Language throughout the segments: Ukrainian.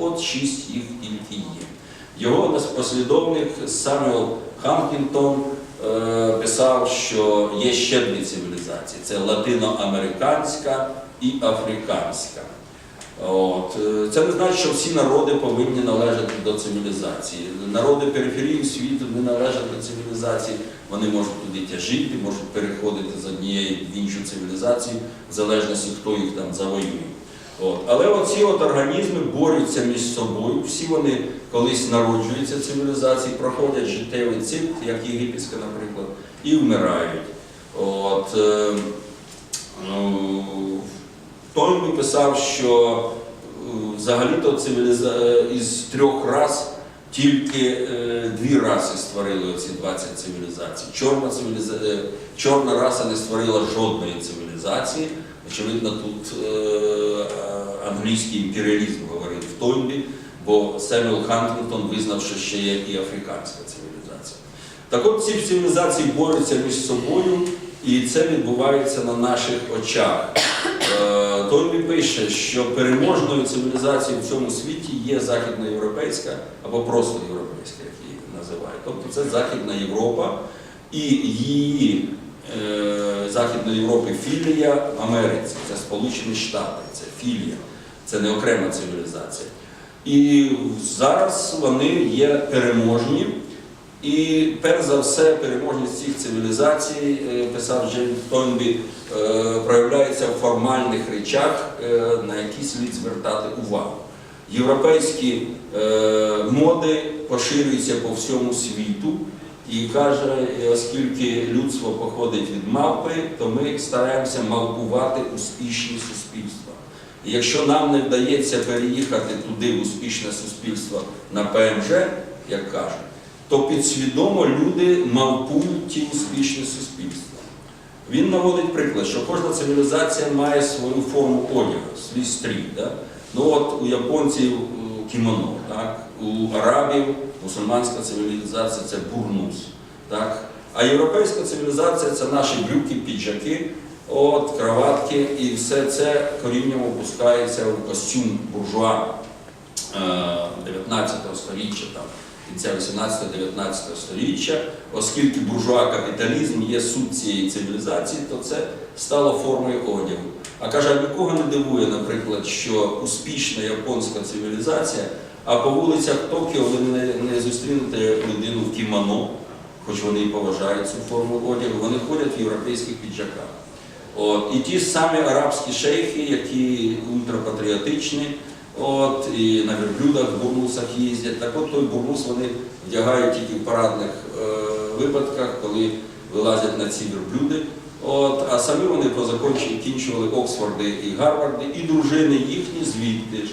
От шість їх тільки є. Його послідовник Самюел Хантінгтон е, писав, що є ще дві цивілізації: це латиноамериканська і африканська. От. е, Це не значить, що всі народи повинні належати до цивілізації. Народи периферії світу не належать до цивілізації, вони можуть туди тяжити, можуть переходити з однієї в іншу цивілізацію, в залежності, хто їх там завоює. От. Але оці от організми борються між собою, всі вони колись народжуються цивілізації, проходять життєвий цикл, як єгипетська, наприклад, і вмирають. От, е, ну, той би писав, що е, взагалі-то цивіліза... е, із трьох рас тільки е, дві раси створили оці 20 цивілізацій. Чорна, цивіліза... е, Чорна раса не створила жодної цивілізації. Очевидно, тут е, англійський імперіалізм говорить в Тойбі, бо Семюел Хантінгтон визнав, що ще є і африканська цивілізація. Так от ці цивілізації борються між собою, і це відбувається на наших очах. Е, Тойбі пише, що переможною цивілізацією в цьому світі є західноєвропейська або просто європейська, як її називають. Тобто це Західна Європа і її е, Західної Європи філія в Америці, це Сполучені Штати, це філія, це не окрема цивілізація. І зараз вони є переможні. І перш за все, переможність цих цивілізацій, е, писав Джеймс Тойнбі, е, проявляється в формальних речах, е, на які слід звертати увагу. Європейські моди поширюються по всьому світу і каже, оскільки людство походить від мавпи, то ми стараємося мавпувати успішні суспільства. І якщо нам не вдається переїхати туди в успішне суспільство на ПМЖ, як кажуть, то підсвідомо люди мавпують ті успішні суспільства. Він наводить приклад, що кожна цивілізація має свою форму одягу, свій стрій. Да? Ну от у японців е, кімоно, так? у арабів мусульманська цивілізація це бурнус. Так? А європейська цивілізація це наші брюки, піджаки, от, краватки, і все це корінням опускається в костюм буржуа е, 19 століття. Там кінця 18-19 століття, оскільки буржуа-капіталізм є суть цієї цивілізації, то це стало формою одягу. А каже, нікого не дивує, наприклад, що успішна японська цивілізація, а по вулицях Токіо ви не, не зустрінете людину в кімоно, хоч вони і поважають цю форму одягу, вони ходять в європейських піджаках. От, і ті самі арабські шейхи, які ультрапатріотичні, От, і на верблюдах, в бурнусах їздять. Так от той бурнус вони вдягають тільки в парадних е, випадках, коли вилазять на ці верблюди. От, а самі вони позакінчували Оксфорди і Гарварди, і дружини їхні звідти ж.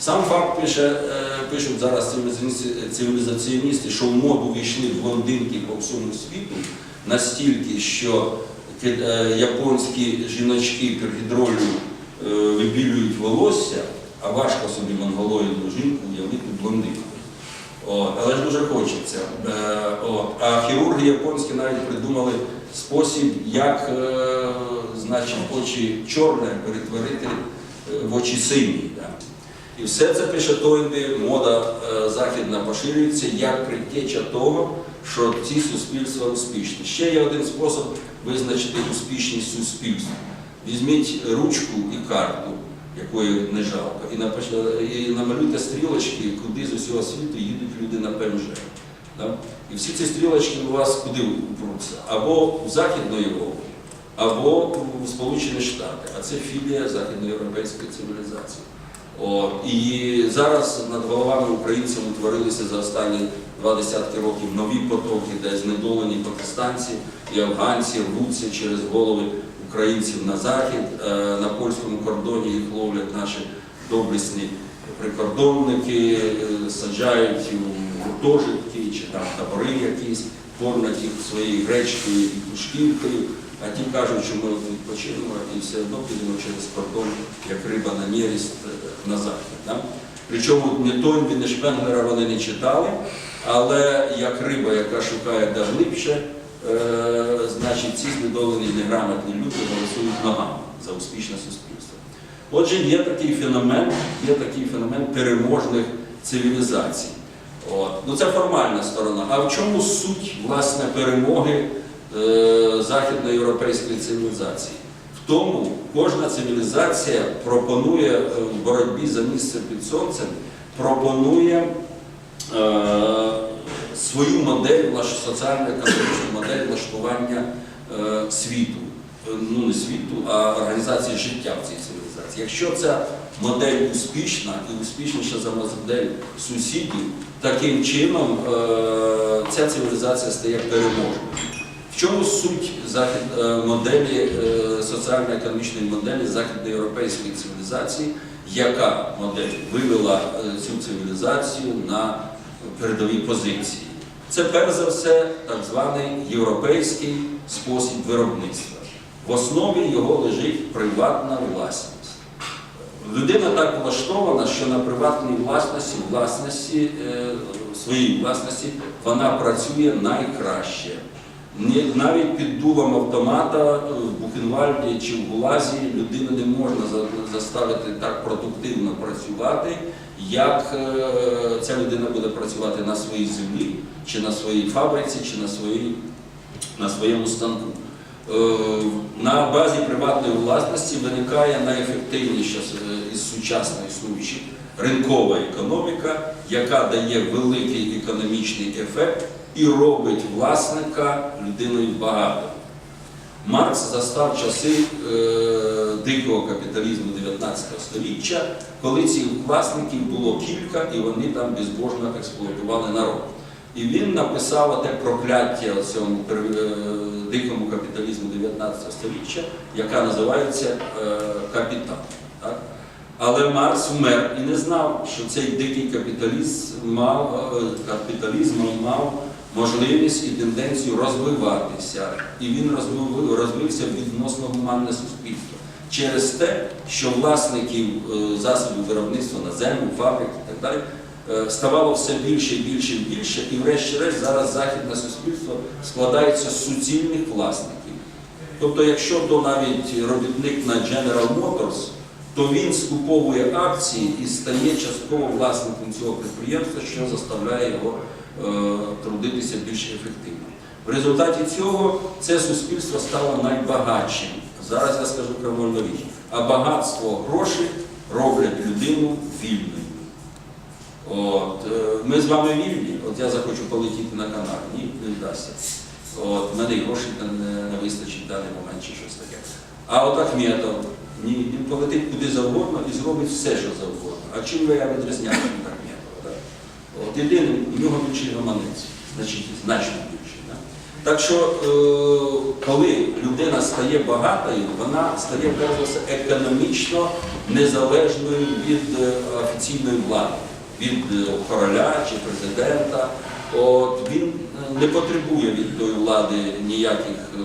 Сам факт пише, е, пишуть зараз цивілізаціоністи, що в моду війшли блондинки по всьому світу настільки, що е, японські жіночки під гідролю е, вибілюють волосся, а важко собі монголоїдну жінку уявити блондинку. Але ж дуже хочеться. Е, от. А хірурги японські навіть придумали спосіб, як е, значить, очі чорне перетворити е, в очі сині. І все це пише Тойнбі, мода е, західна поширюється як предтеча того, що ці суспільства успішні. Ще є один спосіб визначити успішність суспільства. Візьміть ручку і карту, якої не жалко, і, намалюйте стрілочки, куди з усього світу їдуть люди на ПМЖ. І всі ці стрілочки у вас куди упруться? Або в Західну Європу, або в Сполучені Штати. А це філія західноєвропейської цивілізації. І зараз над головами українців утворилися за останні два десятки років нові потоки, де знедолені пакистанці і афганці рвуться через голови українців на захід. Е, На польському кордоні їх ловлять наші доблесні прикордонники, е, саджають у гуртожитки чи там табори якісь, кормлять їх своєю гречкою і тушківкою. А ті кажуть, що ми відпочинемо і все одно підемо через кордон, як риба на неріст е, на захід. Да? Причому ні Тойнбі, ні Шпенглера вони не читали, але як риба, яка шукає де глибше, значить ці знедолені неграмотні люди голосують ногами за успішне суспільство. Отже, є такий феномен, є такий феномен переможних цивілізацій. От. Ну, це формальна сторона. А в чому суть власне перемоги е, західноєвропейської цивілізації? В тому кожна цивілізація пропонує е, в боротьбі за місце під сонцем, пропонує е, свою модель, соціально-економічну модель влаштування е, світу. Е, Ну, не світу, а організації життя в цій цивілізації. Якщо ця модель успішна і успішніша за модель сусідів, таким чином е, ця цивілізація стає переможною. В чому суть захід, моделі, соціально-економічної моделі західноєвропейської цивілізації, яка модель вивела цю цивілізацію на передові позиції? Це перш за все так званий європейський спосіб виробництва. В основі його лежить приватна власність. Людина так влаштована, що на приватній власності, власності е, своїй власності вона працює найкраще. Навіть під дулом автомата е, в Бухенвальді чи в Гулазі людину не можна заставити так продуктивно працювати, як е, ця людина буде працювати на своїй землі, чи на своїй фабриці, чи на, своїй, на своєму станку. Е, На базі приватної власності виникає найефективніша із сучасно існуючих ринкова економіка, яка дає великий економічний ефект і робить власника людиною багатою. Маркс застав часи е, дикого капіталізму 19 століття, коли цих власників було кілька і вони там безбожно експлуатували народ. І він написав те прокляття цьому е, дикому капіталізму 19 століття, яка називається е, капітал. Так? Але Маркс вмер і не знав, що цей дикий капіталізм мав, е, капіталізм мав можливість і тенденцію розвиватися. І він розвив- розвився відносно гуманне суспільство через те, що власників е, засобів виробництва на землю, фабрик і так далі е, ставало все більше і більше і більше, і врешті-решт зараз західне суспільство складається з суцільних власників. Тобто, якщо то навіть робітник на General Motors, то він скуповує акції і стає частково власником цього підприємства, що заставляє його е, трудитися більш ефективно. В результаті цього це суспільство стало найбагатшим. Зараз я скажу крамольну річ. А багатство грошей роблять людину вільною. От, е, ми з вами вільні, от я захочу полетіти на Канари, ні, не вдасться. От, в мене і грошей не, вистачить в даний момент чи щось таке. А от Ахметов, ні, він полетить куди завгодно і зробить все, що завгодно. А чим ви я відрізняюся від Ахметова? Да? От єдине, у нього більший гаманець, значить, значно більший. Да? Так що, е, коли людина стає багатою, вона стає все економічно незалежною від е, офіційної влади, від е, короля чи президента. От, він е, не потребує від тої влади ніяких е,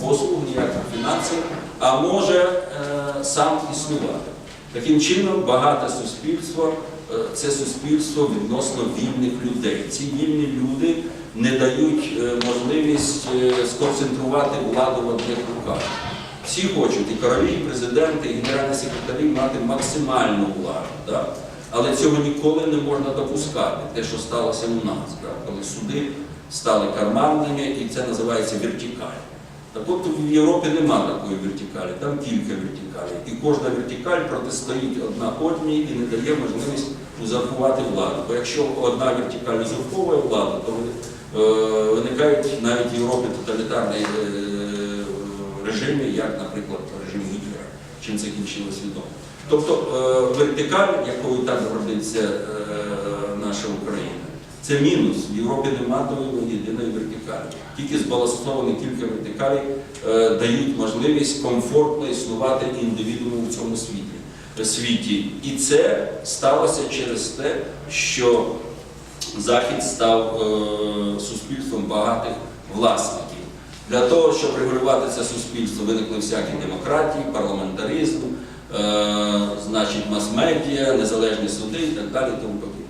послуг, ніяких фінансів, а може е, сам існувати. Таким чином, багате суспільство е, це суспільство відносно вільних людей. Ці вільні люди не дають можливість сконцентрувати владу в одних руках. Всі хочуть, і королі, і президенти, і генеральні секретарі мати максимальну владу. Да? Але цього ніколи не можна допускати, те, що сталося у нас, коли суди стали карманними, і це називається вертикаль. Так от в Європі нема такої вертикалі, там кілька вертикалей. І кожна вертикаль протистоїть одна одній і не дає можливість узурпувати владу. Бо якщо одна вертикаль узурповує владу, то е, виникають навіть в Європі тоталітарні е, режими, як, наприклад, чим це кінчилось відомо. Тобто е, вертикаль, якою так гордиться е, наша Україна, це мінус. В Європі немає єдиної вертикалі. Тільки збалансовані кілька вертикалей е, дають можливість комфортно існувати індивідууму в цьому світі. світі. І це сталося через те, що Захід став суспільством багатих власників. Для того, щоб регулювати це суспільство, виникли всякі демократії, парламентаризм, е, значить, мас-медіа, незалежні суди і так далі. Тому подібне.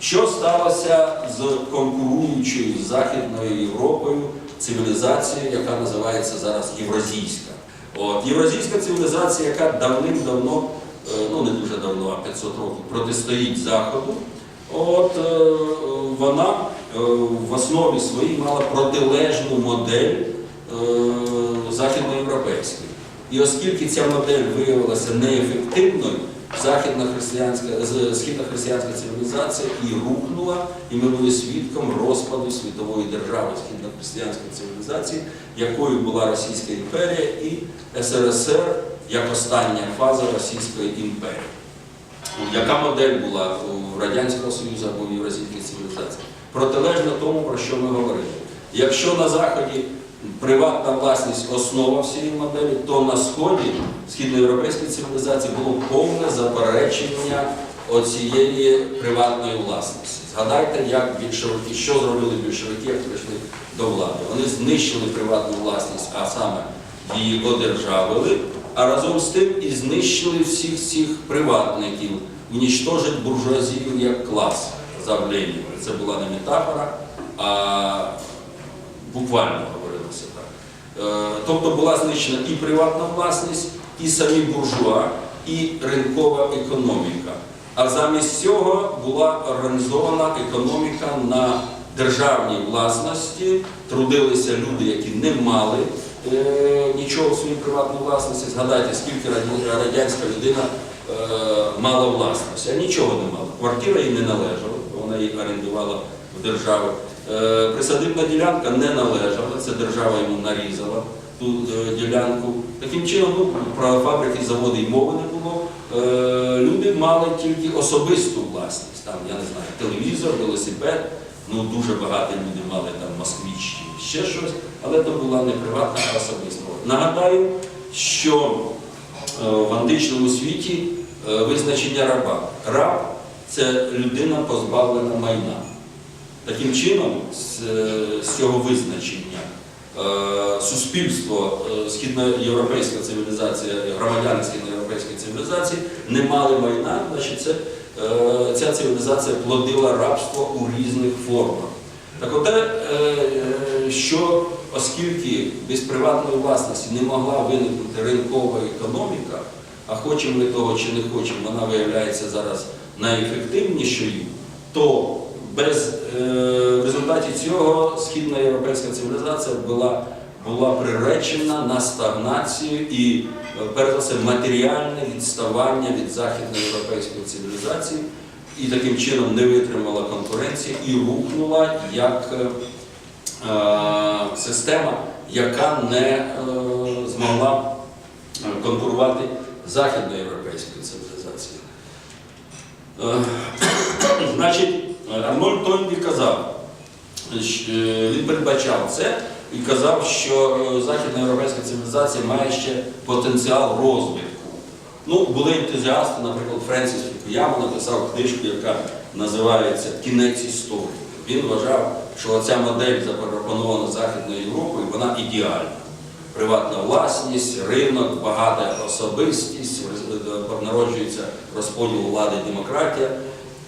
Що сталося з конкуруючою з Західною Європою цивілізацією, яка називається зараз Євразійська? От, євразійська цивілізація, яка давним-давно, е, ну не дуже давно, а 500 років, протистоїть Заходу, от, е, вона в основі своїй мала протилежну модель західноєвропейської. І оскільки ця модель виявилася неефективною, західна християнська, цивілізація і рухнула, і ми були свідком розпаду світової держави східно-християнської цивілізації, якою була Російська імперія і СРСР як остання фаза Російської імперії. Яка модель була у Радянського Союзу або в Євразійській цивілізації? Протилежно тому, про що ми говорили. Якщо на Заході приватна власність основа всієї моделі, то на Сході східноєвропейської цивілізації було повне заперечення оцієї приватної власності. Згадайте, як більшовики, що зробили більшовики, як прийшли до влади. Вони знищили приватну власність, а саме її одержавили, а разом з тим і знищили всіх цих приватників, унічтожить буржуазію як клас за. Це була не метафора, а буквально Тобто була знищена і приватна власність, і самі буржуа, і ринкова економіка. А замість цього була організована економіка на державній власності, трудилися люди, які не мали е, нічого в своїй приватній власності. Згадайте, скільки радянська людина е, мала власності, а нічого не мала. Квартира їй не належала, вона її орендувала в державі. Е, Присадибна ділянка не належала, це держава йому нарізала ту е, ділянку. Таким чином, ну, про фабрики, заводи й мови не було. Е, Люди мали тільки особисту власність. Там, я не знаю, телевізор, велосипед. Ну, дуже багато люди мали там москвич чи ще щось, але то була не приватна, а особиста. Нагадаю, що в античному світі визначення раба. Раб це людина позбавлена майна. Таким чином, з, цього визначення, е, суспільство е, східноєвропейська цивілізація, громадяни східноєвропейської цивілізації не мали майна, значить це, е, ця цивілізація плодила рабство у різних формах. Так от, що оскільки без приватної власності не могла виникнути ринкова економіка, а хочемо ми того чи не хочемо, вона виявляється зараз найефективнішою, то без е, в результаті цього східна європейська цивілізація була, була приречена на стагнацію і, е, перш за все, матеріальне відставання від західноєвропейської цивілізації, і таким чином не витримала конкуренції і рухнула як е, е, система, яка не е, змогла конкурувати західноєвропейською цивілізацією. Е, Значить, Арнольд Тойнбі казав, що він передбачав це і казав, що е, західноєвропейська цивілізація має ще потенціал розвитку. Ну, були ентузіасти, наприклад, Френсіс Фукуяма написав книжку, яка називається Кінець історії. Він вважав, що ця модель, запропонована Західною Європою, вона ідеальна. Приватна власність, ринок, багата особистість, народжується розподіл влади і демократія.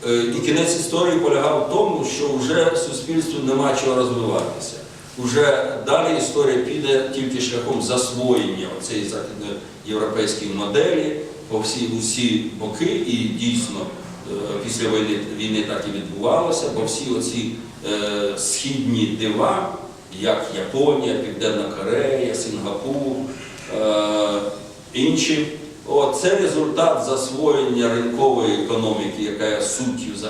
Е, І кінець історії полягав в тому, що вже суспільству нема чого розвиватися. Уже далі історія піде тільки шляхом засвоєння цієї західноєвропейської моделі по всі усі боки, і дійсно е, після війни, війни так і відбувалося, бо всі оці е, східні дива, як Японія, Південна Корея, Сінгапур, е, інші, о, це результат засвоєння ринкової економіки, яка суттю